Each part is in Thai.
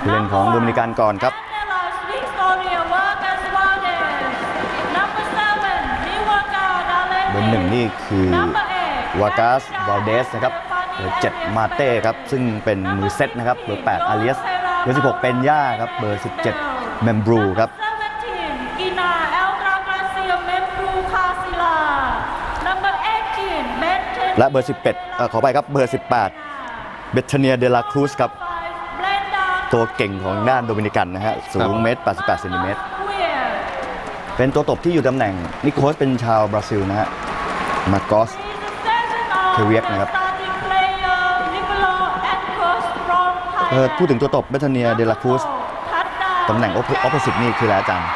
ผู้เล่นของโดมินิกันก่อนครับ Nelas Victoria Vargas Valdez Number seven Niwaka เบอร์หนึ่งนี่คือ Number eight วากาสวาลเดสนะครับเบอร์เจ็ดมาเต้ครับ ซึ่งเป็นมือเซตนะครับ เบอร์แปดอาเลียส เบอร์สิบหกเป็นย่าครับ เบอร์สิบเจ็ดเมมบรูครับ17 Gina Eldra Garcia Membru Casila Number 18 Benton และเบอร์ 11เอ่อขอไปครับ เบอร์ 18 เบทเนียเดลาครูสครับ Blenda ตัวเก่งของด้านโดมินิกันนะฮะ สูงเมตร 88เซนติเมตร Queer เป็นตัวตบที่อยู่ตำแหน่ง นิโคสเป็นชาวบราซิลนะฮะ มาโกส Kvyat นะครับเออพูดถึงตัวตบเบทเนียเดลาครูสตำแหน่งออปโปสิตนี่คืออะไรอาจารย์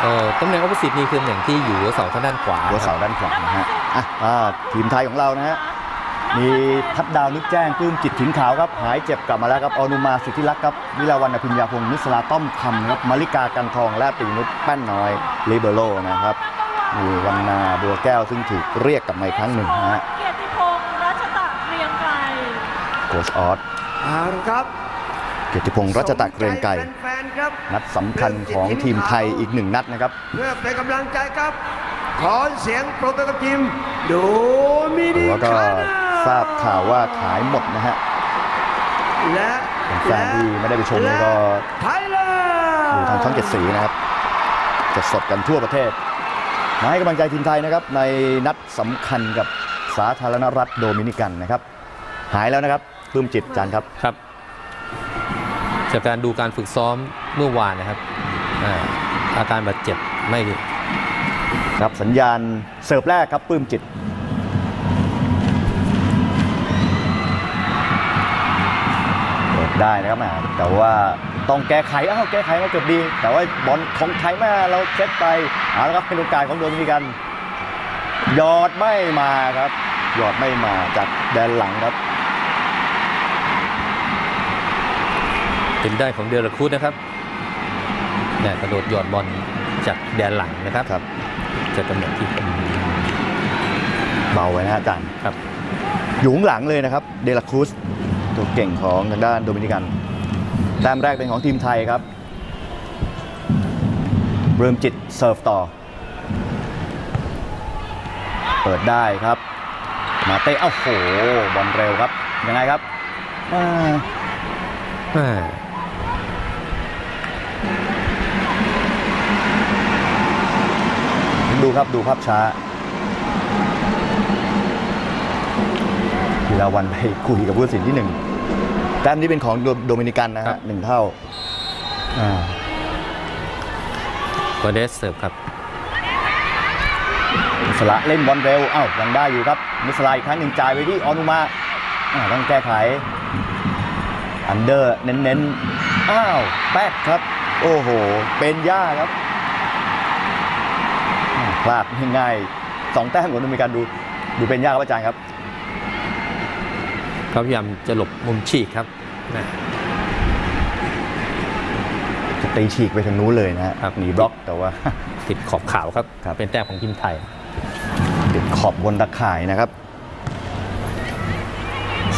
เอ่อตำแหน่ง o p p o s i t นี่คือตำแหน่งที่อยู่หัวเสาทางด้านขวาหัวเสาครับด้านขวานะฮะอะอ่าทีมไทยของเรานะฮะ มีทัดดาวนึกแจ้งปลื้มจิตถิงขาวครับหายเจ็บกลับมาแล้วครับอนุมาสิทธิรักษ์ครับวิลาวันอภิญญาพงศ์นุสลาต้อมคำครับมาริกากันทองและปีนุชแป้นน้อยลิเบโรนะครับมีวันนาบัวแก้วซึ่งถูกเรียกกลับมาอีกครั้งหนึ่งนะฮะเกียรติพงศ์รัชตะเกรียงไกรโคชออสเอาละครับเกียรติพงศ์รัชตะเกรียงไกรส่ใจแฟนๆครับนัดสำคัญของทีมไทยอีกหนึ่งนัดนะครับ เพื่อเป็นกำลังใจครับ ขอเสียงปรบมือกับทีมโดมินิแล้วก็กา ทราบข่าวว่าขายหมดนะฮะและแฟนๆที่ไม่ได้ไปชมนี่ก็ไทยแลนด์ดูทางช่องเจ็ดสีนะครับจะสดกันทั่วประเทศมาให้กำลังใจทีมไทยนะครับ ในนัดสำคัญกับสาธารณรัฐโดมินิกันนะครับ หายแล้วนะครับปลื้มจิตจานครับครับ จากการดูการฝึกซ้อมเมื่อวานนะครับอ่าอาการบาดเจ็บไม่ครับสัญญาณเสิร์ฟแรกครับปลื้มจิต ได้นะครับแหมแต่ว่าต้องแก้ไขอ้าวแก้ไขมาเกือบดี แต่ว่าบอลของไทยแม่เราเซตไปเอาละครับเป็นโอกาสของโดมินิกันหยอดไม่มาครับหยอดไม่มาจากแดนหลังครับ เป็นได้ของเดลคูดนะครับเนี่ยกระโดดหยอดบอลจากแดนหลังนะครับครับจากตำแหน่งที่เบาไว้นะฮะอาจารย์ครับอยู่ข้างหลังเลยนะครับ เดลาครูส ตัวเก่งของทางด้านโดมินิกันแต้มแรกเป็นของทีมไทยครับ เริ่มจิตเสิร์ฟต่อ เปิดได้ครับ มาเตะเอ้าโหบอลเร็วครับ ยังไงครับอ่าอ่าดูครับดูภาพช้าเวลาวันไปคุยกับผู้ตัดสินที่หนึ่ง แต้มนี้เป็นของโดโดมินิกันนะฮะหนึ่งเท่าอ่าโกเดสเสิร์ฟครับมุสละเล่นบอลเร็วอ้าวยังได้อยู่ครับมุสลาอีกครั้งหนึ่งจ่ายไปที่ออนุมาอ่าต้องแก้ไข อันเดอร์เน้นๆอ้าวแป๊กครับ โอ้โห เป็นย่าครับอ่าพลาดง่ายๆสองแต้มของอเมริกันดู ดูเป็นย่าครับอาจารย์ครับ เขาพยายามจะหลบมุมฉีกครับนะจะตีฉีกไปทางนู้นเลยนะฮะครับ หนีบล็อกแต่ว่า ติดขอบขาวครับ ครับ เป็นแต้มของทีมไทย ติดขอบบนตะข่ายนะครับ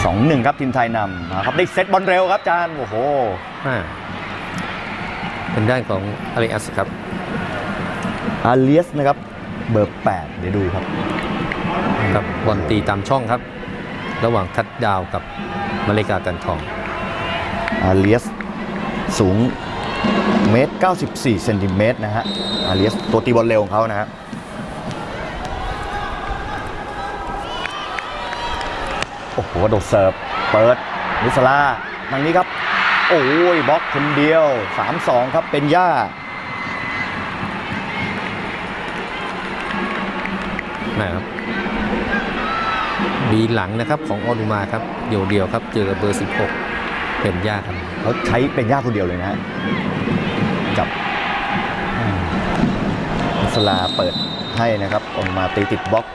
สองหนึ่งครับทีมไทยนำมาครับได้เซตบอลเร็วครับอาจารย์โอ้โห อ่าเป็นด้านของอเล็กอัสครับ อาเลียสนะครับเบอร์ 8 เดี๋ยวดูครับ ครับบอลตีตามช่องครับ ระหว่างทัดดาวกับมาเลกากันทองอาเลียสสูงเมตร94เซนติเมตรนะฮะอาเลียสตัวตีบอลเร็วของเขานะฮะโอ้โหโดดเสิร์ฟเปิดนิสลาทางนี้ครับ โอ้ยบล็อกคนเดียว 3-2 ครับเป็นย่านะครับ มีหลังนะครับของออนุมาครับเดี่ยวๆครับ เจอกับเบอร์ 16 เป็นยากครับเขาใช้เป็นย่าคนเดียวเลยนะฮะกับอืมนิสลาเปิดให้นะครับออกมาตีติดบล็อก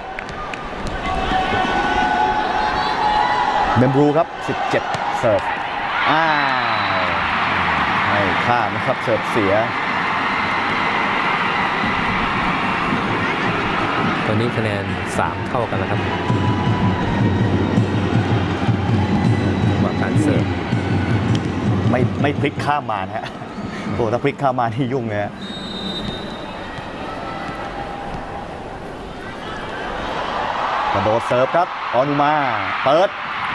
เมมบรูครับ 17 เสิร์ฟอ้าวให้ข้ามนะครับ เสิร์ฟเสีย ตอนนี้คะแนน 3 เท่ากันแล้วครับว่าการเสิร์ฟไม่ไม่พลิกข้ามมานะฮะโอ้ถ้าพลิกข้ามมานี่ยุ่งเลยฮะกระโดดเสิร์ฟครับออนุมาเปิด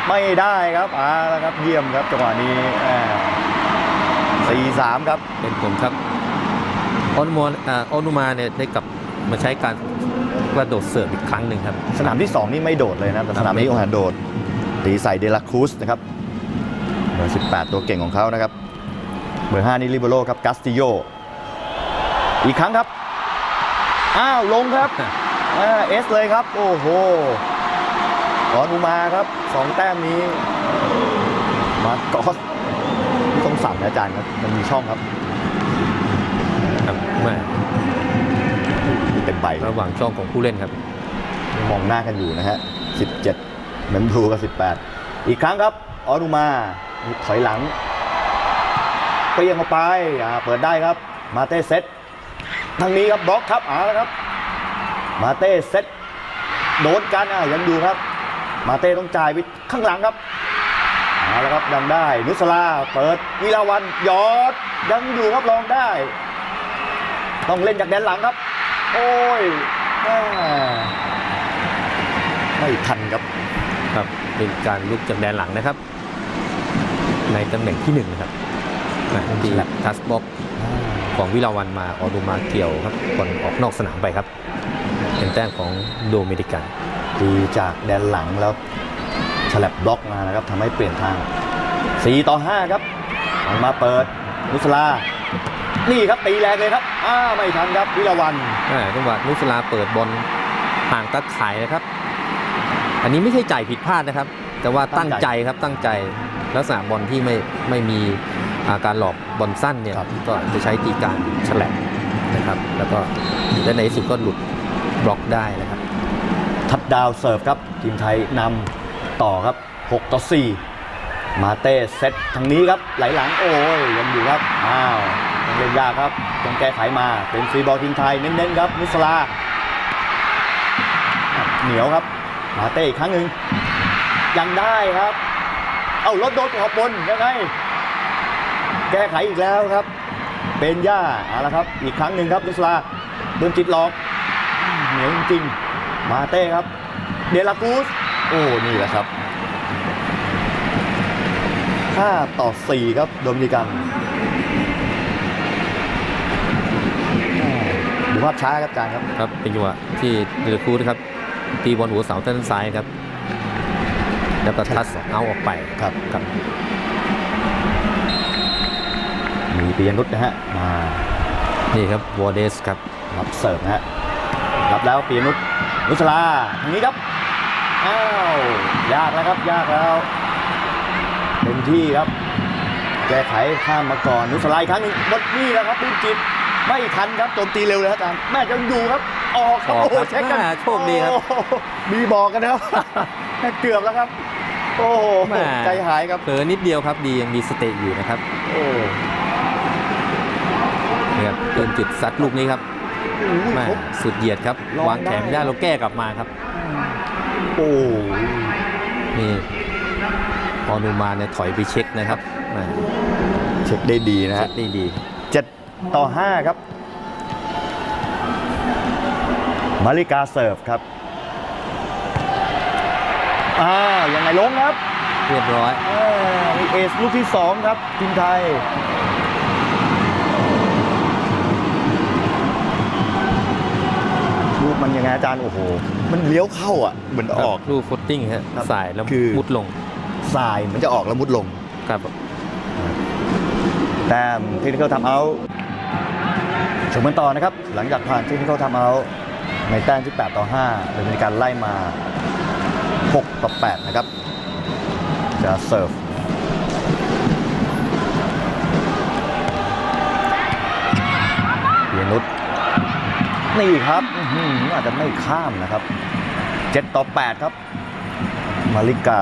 ไม่ได้ครับอ่าแล้วครับเยี่ยมครับจังหวะนี้สี่สามครับเป็นผลครับออนุมาอ่าออนุมาเนี่ยได้กลับ มาใช้การกระโดดเสิร์ฟอีกครั้งหนึ่งครับ สนามที่ 2 นี่ไม่โดดเลยนะ แต่สนามนี้โอหานโดด ตีใส่เดลาครูสนะครับเบอร์18 ตัวเก่งของเขานะครับ เบอร์ 5 นี่ลิเบโรครับกัสติโย อีกครั้งครับ อ้าว ลงครับอ่าเอสเลยครับ โอ้โหขอนูมาครับสองแต้มนี้ มาก็ต้องสั่นนะอาจารย์ครับ มันมีช่องครับครับแม่นี่ เป็นใบระหว่างช่องของผู้เล่นครับ มองหน้ากันอยู่นะฮะ 17เมมบลูกับ 18 อีกครั้งครับ ออนุมาถอยหลังเปรี้ยงเข้าไปอ่าเปิดได้ครับ มาเต้เซตทางนี้ครับบล็อกครับเอาละครับ มาเต้เซตโดนกันอะยังอยู่ครับ มาเต้ต้องจ่ายไปข้างหลังครับเอาละครับยังได้นุสลาเปิดวิลาวันยอดยังอยู่ครับลองได้ ต้องเล่นจากแดนหลังครับ โอ้ยแม่ไม่ทันครับครับเป็นการลุกจากแดนหลังนะครับ ในตำแหน่งที่หนึ่งนะครับนะที่ทัสบ็อกของวิลาวันมาออดูมาเกี่ยวครับก่อนออกนอกสนามไปครับ เป็นแต้มของโดมินิกันตีจากแดนหลังแล้วฉลับบล็อกมานะครับทำให้เปลี่ยนทาง 4 ต่อ 5 ครับออกมาเปิดนุสลา นี่ครับตีแรงเลยครับอ้าไม่ทันครับวิลาวันอ่าจังหวะนุสลาเปิดบอลห่างตะข่ายนะครับ อันนี้ไม่ใช่จ่ายผิดพลาดนะครับ แต่ว่าตั้งใจครับตั้งใจลักษณะบอลที่ไม่ไม่มีอาการหลอกบอลสั้นเนี่ยครับก็จะใช้ตีการฉลับนะครับ แล้วก็และในที่สุดก็หลุดบล็อกได้นะครับ ทัดดาวเสิร์ฟครับทีมไทยนำต่อครับ 6 ต่อ 4 มาเต้เซตทางนี้ครับไหลหลังโอ้ยยังอยู่ครับอ้าวต้อง เล่นยากครับต้องแก้ไขมาเป็นฟรีบอลทีมไทยเน้นๆครับนุสลาเหนียวครับมาเต้อีกครั้งหนึ่งยังได้ครับ เอ้ารถโดนขอบบนยังไงแก้ไขอีกแล้วครับ เป็นย่าเอาละครับ อีกครั้งหนึ่งครับนุสลาโดนจิตหลอกเหนียวจริงๆ มาเต้ครับ เดลากูสโอ้นี่แหละครับ5ต่อ 4 ครับโดมินิกัน ภาพช้าครับอาจารย์ครับครับเป็นจังหวะที่เดลคูนะครับตีบอลหัวเสาด้านซ้ายครับ แล้วก็ทัสเอาออกไปครับครับมีปียนุชนะฮะมานี่ครับวอร์เดสครับรับเสิร์ฟนะฮะรับแล้วปียนุชนุสลาทางนี้ครับอ้าวยากแล้วครับยากแล้วเต็มที่ครับแก้ไขข้ามมาก่อนนุสลาอีกครั้งหนึ่งหมดนี่แล้วครับปื้มจิต ไม่ทันครับโจมตีเร็วเลยครับอาจารย์แม่ยังอยู่ครับออกครับออกโอ้โหครับเช็คกันอ่าโชคดีครับ โอ้โหมีบอกกันนะครับแม่เกือบแล้วครับ โอ้โหแม่ใจหายครับเผลอนิดเดียวครับดียังมีสเตย์อยู่นะครับโอ้นี่ครับเกินจุดซัดลูกนี้ครับโหแม่ครบ สุดเหยียดครับลองวางแขนไม่ได้ได้ เราแก้กลับมาครับโอ้นี่พอนูมาเนี่ยถอยไปเช็คนะครับแม่เช็คได้ดีนะเช็ฮะคได้ดี เจ็ด ต่อ 5 ครับ มาริกาเสิร์ฟครับอ้าวยังไงลงครับเรียบร้อยอ่ามีเอสลูกที่ 2 ครับทีมไทย ลูกมันยังไงอาจารย์โอ้โห มันเลี้ยวเข้าอะ เหมือนออกลูกฟุตติ้งฮะครับสายแล้วคือมุดลง สายเหมันจะออกแล้วมุดลง ครับแต้มเทคนิค l ทำเอา ชมกันต่อนะครับ หลังจากผ่านเทคนิค l ทำเอาในแต้มที่ 8 ต่อ 5เป็นการไล่มา 6 ต่อ 8 นะครับ จะเสิร์ฟเปียนุชนี่ครับอาจจะไม่ข้ามนะครับ 7 ต่อ 8 ครับ มาริกา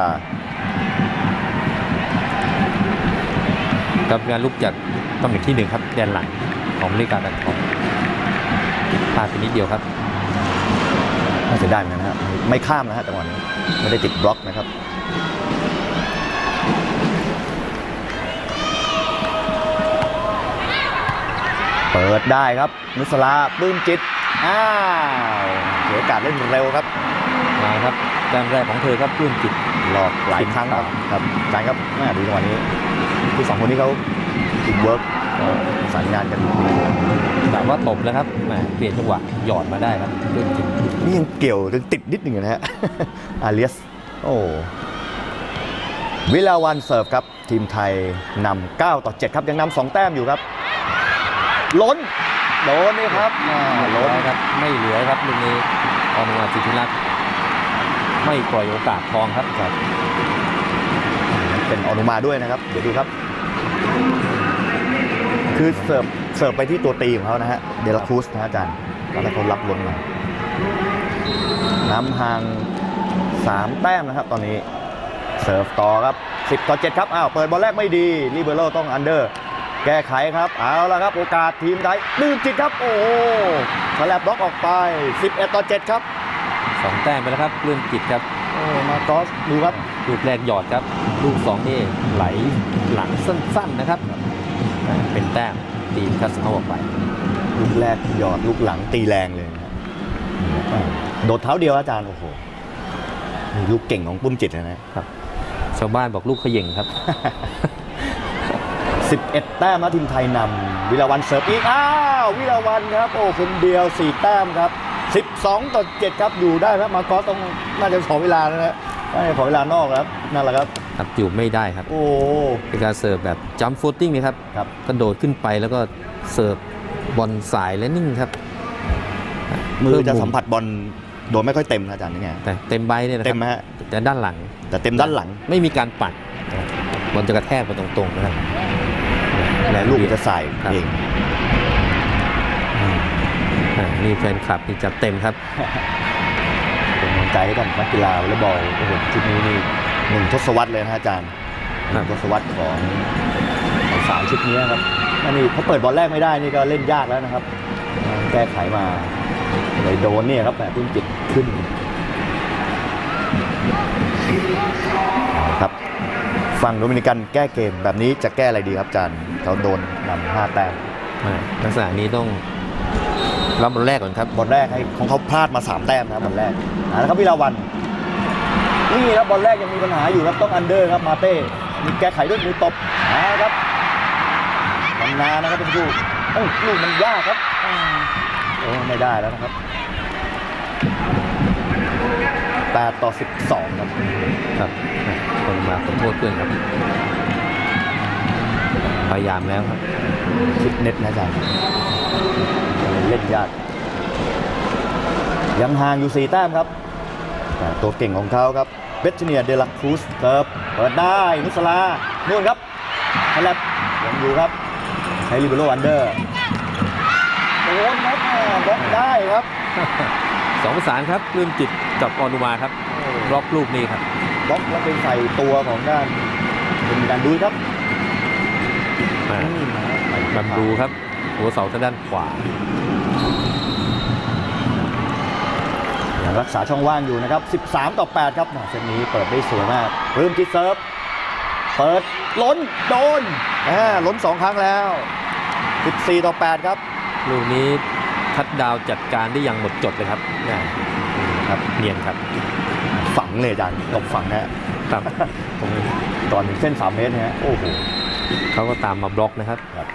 กับการลุกจากตำแหน่งที่หนึ่งครับแดนหลังของบริการดันทอง ลาดไปนิดเดียวครับน่าจะได้นะฮะไม่ข้ามนะฮะจังหวะนี้ไม่ได้ติดบล็อกนะครับเปิดได้ครับ นุสลาปื้มจิต อ้าวเสียโอกาสเล่นเร็วครับมาครับแต้มแรกของเธอครับปื้มจิต หลอกหลายครั้งครับคจานครับแม่าดูจังหวะนี้คือสองคนนี้เขาติดเวิร์กสัญญาณกันดี ว่าตบแล้วครับแหมเปลี่ยนจังหวะหยอดมาได้ครับปลื้มจิตนี่ยังเกี่ยวยังติดนิดหนึ่งนะฮะ อาเลียส โอ้ วิลาวันเสิร์ฟครับ ทีมไทยนำ9ต่อ 7 ครับ ยังนำสองแต้มอยู่ครับ ล้น โดนนี่ครับอ่าล้ล้นนครับ ไม่เหลือครับลูกนี้อนุมาสิทธิรัตน์ไม่ปล่อยโอกาสทองครับครับ เป็นออนุมาด้วยนะครับ เดี๋ยวดูครับ คือเสิร์ฟเสิร์ฟไปที่ตัวตีของเขานะฮะ เดลาครูสนะฮะอาจารย์ตอนแรกเขารับล้นมาน้ำห่าง 3 แต้มนะครับตอนนี้ เสิร์ฟต่อครับ 10 ต่อ 7 ครับ อ้าว เปิดบอลแรกไม่ดีลิเบโรต้องอันเดอร์ แก้ไขครับ เอาละครับ โอกาสทีมไทยดื้มจิตครับ โอ้โหสแลบบล็อกออกไป 11 ต่อ 7 ครับสองแต้มไปแล้วครับปลื้มจิตครับโอ้มากอสดูครับ ลูกแรกหยอดครับ ลูกสองนี่ไหลหลังสั้นๆนะครับ เป็นแต้มตีคัสเอาออกไป ลูกแรกหยอดลูกหลังตีแรงเลยนะครับอ่าโดดเท้าเดียวอาจารย์ โอ้โหนี่ลูกเก่งของปุ้มจิตนะฮะชาวบ้านบอกลูกเขย่งครับ 11 แต้มนะทีมไทยนำวิลาวันเสิร์ฟอีก อ้าว วิลาวันครับ โอ้คนเดียว 4 แต้มครับ 12 ต่อ 7 ครับ อยู่ได้ครับ มากอสต้องน่าจะขอเวลานะฮะน่า จะขอเวลานอกครับนั่นแหละครับครับอยู่ไม่ได้ครับ โอ้เป็นการเสิร์ฟแบบจัมป์โฟติ้งนะครับครับกระโดดขึ้นไปแล้วก็เสิร์ฟบอลสายและนิ่งครับ มือจะเพิ่สัมผัสบอลโดนไม่ค่อยเต็มนะอาจารย์นี่ไงแต่เต็มใบเนี่ยนะคเต็รัมบไหมฮะแต่ด้านหลัง แต่เต็มด้านหลังไม่มีการปัดบอลจะกระแทกไปตรงๆนะครับและลูกจะใส่ครับเองอ่านี่แฟนคลับนี่จัดเต็มครับเป็นกำลัง ใจให้กับนักกีฬาวอลเลย์บอลโอ้โหชุดนี้นี่หนึ่งทศวรรษเลยนะฮะอาจารย์หครันึ่บงทศวรรษของของสามชุดนี้ครับอันนี้เขาเปิดบอลแรกไม่ได้นี่ก็เล่นยากแล้วนะครับ แก้ไขมาเลยโดนเนี่ยครับแบบพุ่งจิตขึ้นครับฝั่งโดมินิกันแก้เกมแบบนี้จะแก้อะไรดีครับอาจารย์เขาโดนนำห้าแต้มอ่าลักษณะนี้ต้อง รับบอลแรกก่อนครับ บอลแรกให้ของเขาพลาดมาสามแต้มนะครับบอลแรกเอาละครับวิลาวันนี่ครับบอลแรกยังมีปัญหาอยู่ครับต้องอันเดอร์ครับมาเต้มีแก้ไขด้วยมือตบนะครับทำนานนะครับเป็นลูกโอ้ลูกมันยากครับอ่าโอ้ไม่ได้แล้วนะครับ8ต่อ 12 ครับครับอะคนมาขอโทษเพื่อนครับ พยายามแล้วครับ คิดเน็ตนะอาจารย์ เล่นยาก ยังห่างอยู่ 4 แต้มครับแต่ตัวเก่งของเขาครับเบสเนียเดลักครูสเติร์ฟเปิดได้นุสลานู่นครับทแลบยังอยู่ครับใช้ลิเบโรอันเดอร์โดนครับอ่าบล็อกได้ครับสองประสานครับปลื้มจิตกับออนุมาครับบล็อกลูกนี้ครับบล็อกแล้วไปใส่ตัวของด้านเป็นการดูครับอ่านี่นะบัมดูครับ หัวเสาทางด้านขวายังรักษาช่องว่างอยู่นะครับ 13 ต่อ 8 ครับอ่าเซตนี้เปิดได้สวยมากเริ่มจิตเซิร์ฟ เปิดล้นโดนอ่าล้น 2 ครั้งแล้ว 14 ต่อ 8 ครับ ลูกนี้ทัดดาวจัดการได้อย่างหมดจดเลยครับเนี่ยครับเนียนครับ ฝังเลยอาจารย์ตบฝังนะฮะครับตรงก่อนถึงเส้น 3 เมตรนะฮะโอ้โหเขาก็ตามมาบล็อกนะครับครับ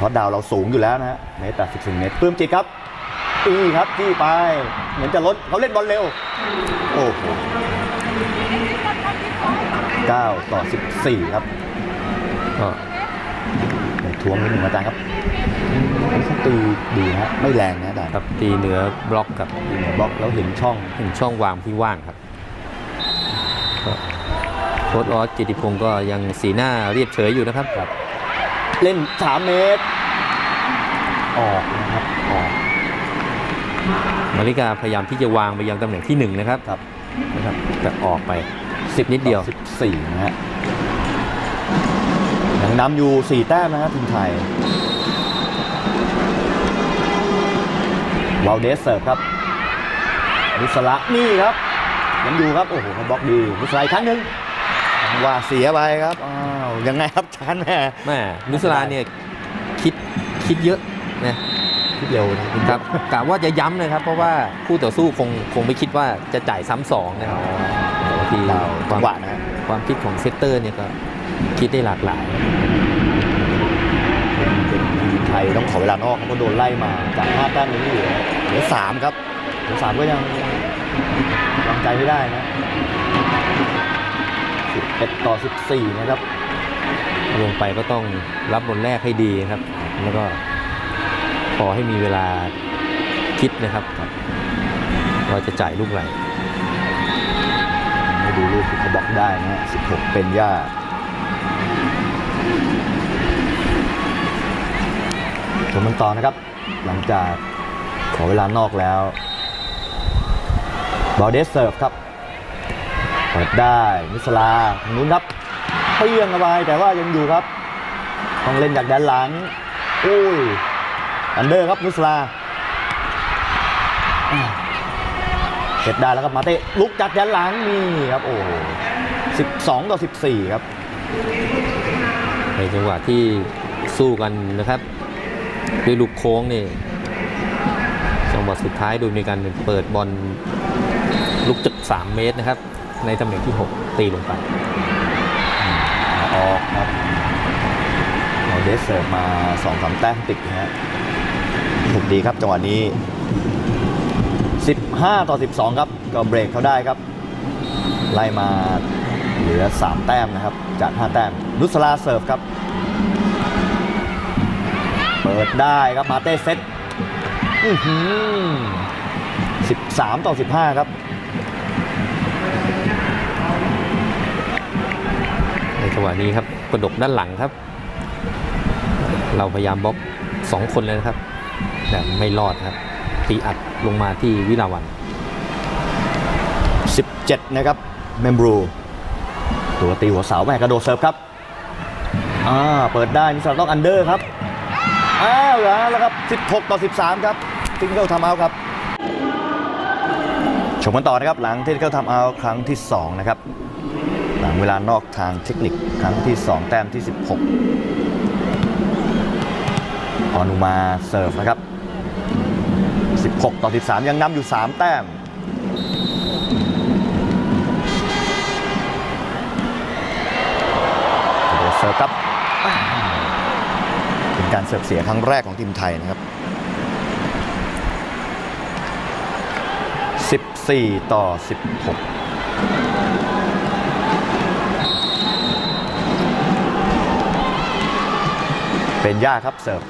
เพราะดาวเราสูงอยู่แล้วนะฮะเมตร84เมตรปลื้มจิตครับอีครับที่ไป เหมือนจะลดเขาเล่นบอลเร็ว โอ้โห9ต่อ14ครับก็ในทวงนิดหนึ่งอาจารย์ครับนี่เขาตีดีนะฮะไม่แรงนะอาจารย์ครับตีเหนือบล็อกกับตีเหนือบล็อกแล้วเห็นช่องเห็นช่องวางที่ว่างครับก็โค้ชออสจิติพงศ์ก็ยังสีหน้าเรียบเฉยอยู่นะครับ เล่น 3 เมตร ออกนะครับออกมาริกาพยายามที่จะวางไปยังตำแหน่งที่หนึ่งนะครับครับนะครับแต่ออกไป 10 นิดเดียวต่อ14 นะฮะยังนำอยู่ 4 แต้มนะฮะทีมไทยวาลเดสเสิร์ฟครับนุสละนี่ครับยังอยู่ครับ โอ้โหเขาบล็อกดีนุสละอีกครั้งหนึ่งจังห ว่าเสียไปครับอ้าวยังไงครับชานแม่แม่นุสลาเนี่ยคิดคิดเยอะนะคิดเร็วนะคุณครับกะว่าจะย้ำเลยครับเพราะว่าคู่ต่อสู้คงคงไม่คิดว่าจะจ่ายซ้ำสองนะครับแต่ว่าทีดาวคจัวางมหวะนะฮะความคิดของเซตเตอร์เนี่ยก็คิดได้หลากหลายทีมไทยต้องขอเวลานอกเพราะโดนไล่มาจากห้าแต้มนี้เหลือเหลือสามครับเหลือสามก็ยังวางใจไม่ได้นะ 11 ต่อ 14 นะครับ ลงไปก็ต้องรับบอลแรกให้ดีครับ แล้วก็พอให้มีเวลาคิดนะครับว่าจะจ่ายลูกไหนไม่ดูลูกที่เขาบล็อกได้นะฮะ16 เป็นย่าชมมันต่อนะครับ หลังจากขอเวลานอกแล้วบอลเดสเซิร์ฟครับ เปิดได้มิสลาทางนู้นครับเพียงเข้าไปแต่ว่ายังอยู่ครับ ต้องเล่นจากด้านหลังอุ้ยอันเดอร์ครับมิสลาเก็บได้แล้วครับมาเตะลุกจากด้านหลังนี่ครับโอ้โห12ต่อ14ครับในจังหวะที่สู้กันนะครับด้วยลูกโค้งนี่จังหวะสุดท้ายโดยมีการเปิดบอลลูกจาก 3 เมตรนะครับ ในตำแหน่งที่ 6 ตีลงไปออกครับเราเดสเสิร์ฟมา2อสามแต้มติดนะฮะถูกดีครับจังหวะนี้ 15 ต่อ 12 ครับ ก็เบรกเขาได้ครับ ไล่มาเหลือ 3 แต้มนะครับ จาก 5 แต้ม นุสลาเสิร์ฟครับ เปิดได้ครับมาเต้เซตอือหือ13 ต่อ 15 ครับ จังหวะนี้ครับกระดกด้านหลังครับ เราพยายามบล็อกสองคนเลยนะครับ แต่ไม่รอดครับ ตีอัดลงมาที่วิลาวัน 17 นะครับ เมมบรูตัวตีหัวเสาแม่กระโดดเสิร์ฟครับอ่าเปิดได้มิสลาต้องอันเดอร์ครับอ้าวแล้วครับ 16 ต่อ 13 ครับทิ้งเกิลทำเอาครับชมกันต่อนะครับ หลังที่เกิลทำเอาครั้งที่ 2 นะครับ เวลานอกทางเทคนิคครั้งที่ 2 แต้มที่ 16ออนุมาเสิร์ฟนะครับ 16 ต่อ 13 ยังนำอยู่ 3 แต้มกระโดเสิร์ฟครับเป็นการเสิร์ฟเสียครั้งแรกของทีมไทยนะครับ 14 ต่อ 16 เป็นย่าครับเสิร์ฟ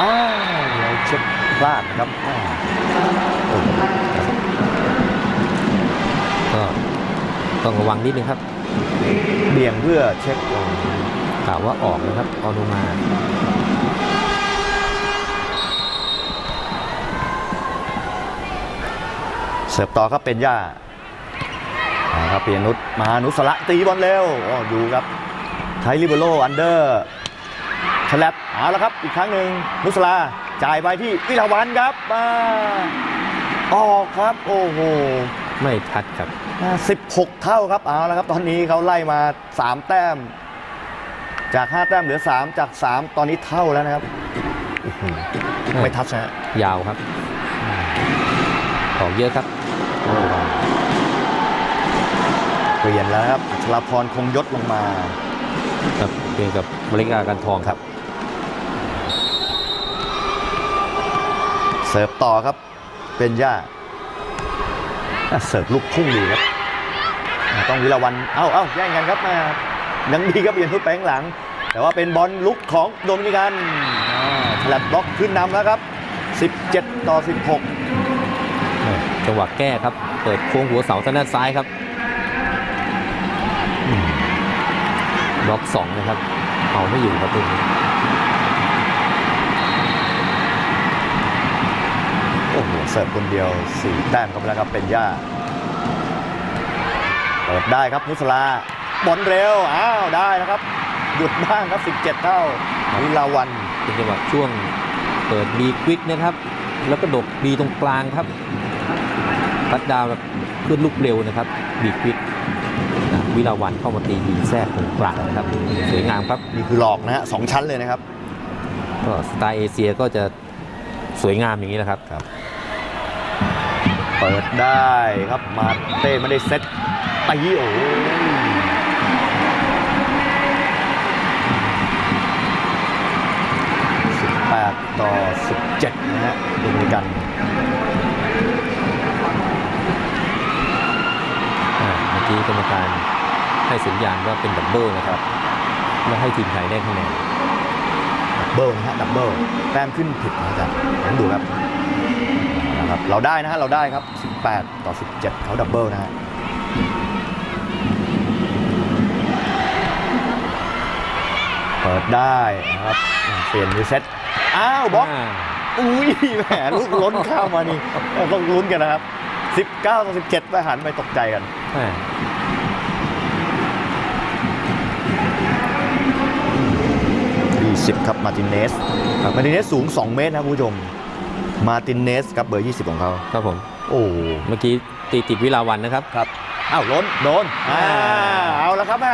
อ้าวเราเช็คพลาดนะครับอ้าวโอ้โหก็ต้องระวังนิดนึงครับเบี่ยงเพื่อเช็คกล่าวว่าออกนะครับออนุมาเสิร์ฟต่อครับเป็นย่าเอาครับเปียนุชมานุสระตีบอลเร็วอ๋ออยู่ครับไทยลิเบโรอันเดอร์ ฉลับเอาละครับ อีกครั้งหนึ่งนุสลาจ่ายไปที่วิลาวันครับมาออกครับ โอ้โหไม่ทัดครับ 16 เท่าครับเอาละครับ ตอนนี้เขาไล่มา 3 แต้ม จาก 5 แต้มเหลือ 3 จาก 3 ตอนนี้เท่าแล้วนะครับโอ้โหไม่ทัชนะฮะยาวครับออกเยอะครับเปลี่ยนแล้วนะครับอัชราพรคงยศลงมากับเปลี่ยนกับบริการการทองครับ เสิร์ฟต่อครับ เป็นย่าเสิร์ฟลูกพุ่งดีครับ ต้องวิลาวันเอ้าเอ้าแย่งกันครับมายังดีครับเปลี่ยนทุดไปข้างหลัง แต่ว่าเป็นบอลลุกของโดมินิกันอ่าฉลับบล็อกขึ้นนำแล้วครับ 17 ต่อ 16 จังหวะแก้ครับ เปิดโค้งหัวเสาทางด้านซ้ายครับบล็อกสองนะครับเอาไม่อยู่ครับตรงนี้ โอ้โห เสิร์ฟคนเดียว 4 แต้มเข้าไปแล้วครับเป็นย่าเปิดได้ครับนุสลาบอลเร็ว อ้าว ได้นะครับ หยุดบ้างครับ 17 เท่าวิลาวันเป็นจังหวะช่วงเปิดบีควิกนะครับ แล้วก็ดกบีตรงกลางครับพัดดาวแบบขึ้นลูกเร็วนะครับ บีควิกนะวิลาวันเข้ามาตีบีแทรกตรงกลางนะครับสวยงามครับนี่คือหลอกนะฮะสองชั้นเลยนะครับก็สไตล์เอเชียก็จะสวยงามอย่างนี้แหละครับครับ เปิดได้ครับมาเต้ไม่ได้เซตตีโอ้สิบแปดต่อสิบเจ็ดนะฮะดมินิกันเมื่อกี้กรรมการให้สัญญาณว่าเป็นดับเบิลนะครับแล้วให้ทีมไทยได้คะแนนดับเบิลนะฮะดับเบิลแต้มขึ้นผิดนะอาจารย์ลองดูครับ ครับเราได้นะฮะเราได้ครับ 18 ต่อ 17 เขาดับเบิลนะฮะเปิดได้นะครับเปลี่ยนรีเซ็ตอ้าวบล็อกอ่าอุ้ยแหมลูกล้นเข้ามานี่ต้องลุ้นกันนะครับ 19ต่อ17 ไปหันไปตกใจกันแม่20 ครับ มาตินเนส มาตินเนสสูง 2 เมตรนะครับคุณผู้ชม มาตินเนสครับเบอร์ 20 ของเขาครับผม โอ้เมื่อกี้ตีติดวิลาวันนะครับ ครับอ้าวล้นโดนอ่าเอาแล้วครับแม่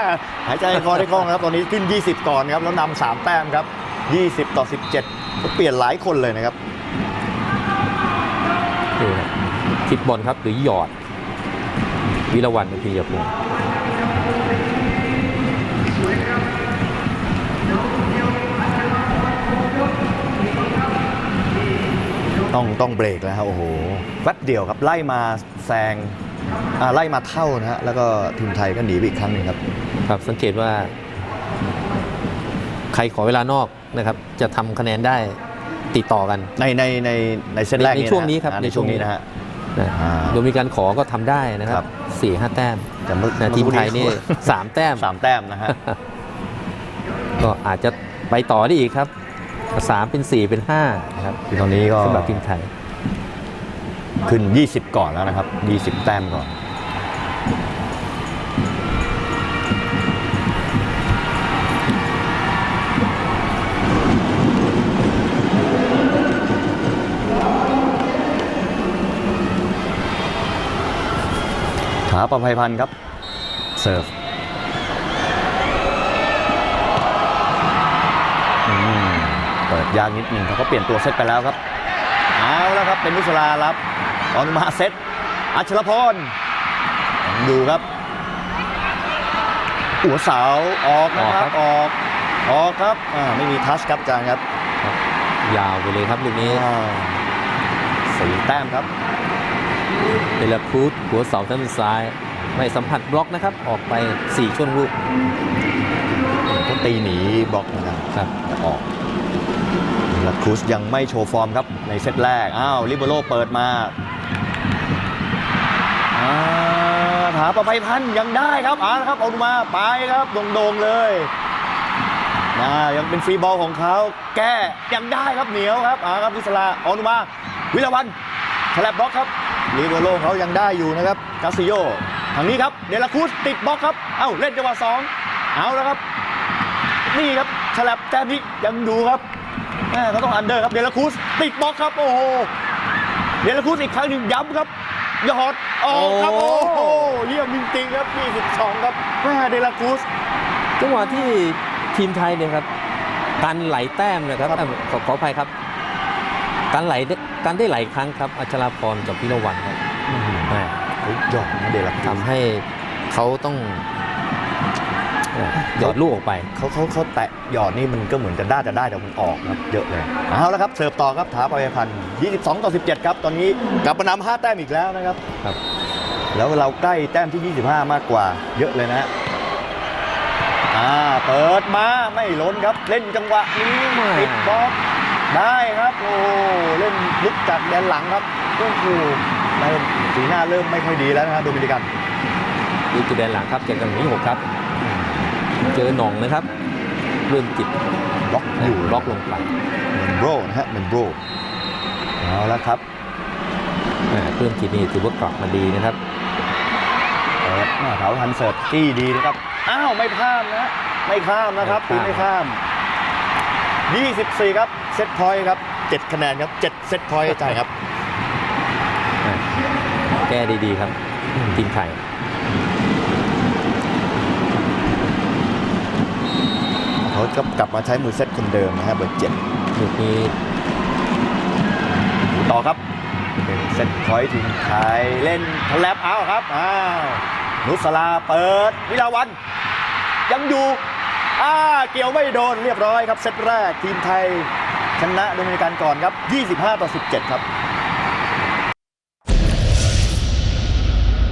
หายใจคอได้คล่องครับ ตอนนี้ขึ้น 20 ก่อนครับ แล้วนำ3แต้มครับ 20 ต่อ 17ก็เปลี่ยนหลายคนเลยนะครับดูครับคิดบอลครับหรือหยอดวิลาวันอภิญญาพงศ์ ต้องต้องเบรกแล้วครับโอ้โหแป๊บเดียวครับไล่มาแซงอ่าไล่มาเท่านะฮะแล้วก็ทีมไทยก็หนีไปอีกครั้งหนึงครับ ครับสังเกตว่า ใครขอเวลานอกนะครับ จะทำคะแนนได้ติดต่อกัน ในในในในเซตแรกในเยะช่วงนี้ครับอ่าในในช่ช่ววงงนี้นี้นะฮะนะอ่าโดยมีการขอก็ทำได้นะคครัรับบสี่ห้าแต้มแต่เมื่อนะทีมไทยนี่สามแต้มสามแต้มนะฮะก็อาจจะไปต่อได้อีกครับ สามเป็นสี่เป็นห้านะครับคือตอนนี้ก็สำหรับทีมไทยขึ้น 20 ก่อนแล้วนะครับ 20 แต้มก่อนถาประภัยพันธ์ครับเสิร์ฟ เปิดยากนิดหนึ่งเขาก็เปลี่ยนตัวเซตไปแล้วครับ เอาแล้วครับเป็นนุสลารับออนมาเซตอัชรพรดูครับหัวเสาออกนะครับออกออกครับอ่าไม่มีทัชครับอาจารย์ครับ ยาวไปเลยครับลูกนี้อ่าสี่แต้มครับเดลาครูดหัวเสาด้านซ้าย ไม่สัมผัสบล็อกนะครับ ออกไป 4 ช่วงลูกเขาตีหนีบล็อกนะครับครับแต่ออก ลาครูสยังไม่โชว์ฟอร์มครับในเซตแรก อ้าวลิเบโรเปิดมาอาถาประภัยพันธ์ยังได้ครับเอาละครับเอามาไปครับโด่งๆเลยนะยังเป็นฟรีบอลของเขาแก้ยังได้ครับเหนียวครับเอาครับวิศลาออนุมาวิลาวันแฉลบบล็อกครับลิเบโรเขายังได้อยู่นะครับกาซิโยทางนี้ครับเดลคูสติดบล็อกครับเอ้าเล่นจังหวะสองเอาแล้วครับ นี่ครับฉลับแต้มนี้ยังดูครับ แม่เขาต้องอันเดอร์ครับเดลาครูสติดบล็อกครับโอ้โหเดลาครูสอีกครั้งหนึ่งย้ำครับยอดออกครับโอ้โอ้โหเยี่ยมจริงๆครับ22ครับแม่เดลาครูสจังหวะที่ทีมไทยเนี่ยครับการไหลแต้มนะครับครับเอ้าขอขออภัยครับ การไหลได้การได้ไหลครั้งครับอัชราพรกับพิรวันครับแหม่เฮ้ยยอดนะเดลาครูสทำให้เขาต้องเอ่อ หยอดลูกออกไป เขาเขาเขาแตะหยอดนี่มันก็เหมือนจะได้จะได้แต่มันออกครับเยอะเลยเอาแล้วครับเสิร์ฟต่อครับถาปอยพันธ์22 ต่อ 17 ครับ ตอนนี้กลับมานำ5แต้มอีกแล้วนะครับครับ แล้วเราใกล้แต้มที่ 25 มากกว่า เยอะเลยนะฮะอ่าเปิดมาไม่ล้นครับเล่นจังหวะนี้แม่ติดบล็อกได้ครับโอ้เล่นลุกจากแดนหลังครับโอ้โหเริ่มสีหน้าเริ่มไม่ค่อยดีแล้วนะฮะโดมินิกันดูจุดแดนหลังครับเจอกันที่หกครับ เจอหน่องนะครับเริ่มจิตบล็อกอยู่บล็อกลงไปเมนโบรนะฮะเมนโบรเอาแล้วครับอ่าเริ่มจิตนี่ถือว่ากลับมาดีนะครับเปิดหน้าเถาทันเสิร์ฟจี้ดีนะครับอ้าวไม่ข้ามนะไม่ข้ามนะครับไม่ตีข้ามไม่ข้าม 24 ครับเซตพอยต์ครับ7คะแนนครับ7เซตพอยต์จ่ายครับอ่าแก้ดีๆครับทีมไทย เขาก็กลับมาใช้มือเซตคนเดิมนะฮะเบอร์เจ็ดลูกนี้ต่อครับเป็นเซตพอยต์ทีมไทยเล่นทแลบเอาครับอ้าวนุสลาเปิดวิลาวันยังอยู่อ่าเกี่ยวไม่โดนเรียบร้อยครับเซตแรกทีมไทยชนะโดมินิกันก่อนครับ 25 ต่อ 17 ครับ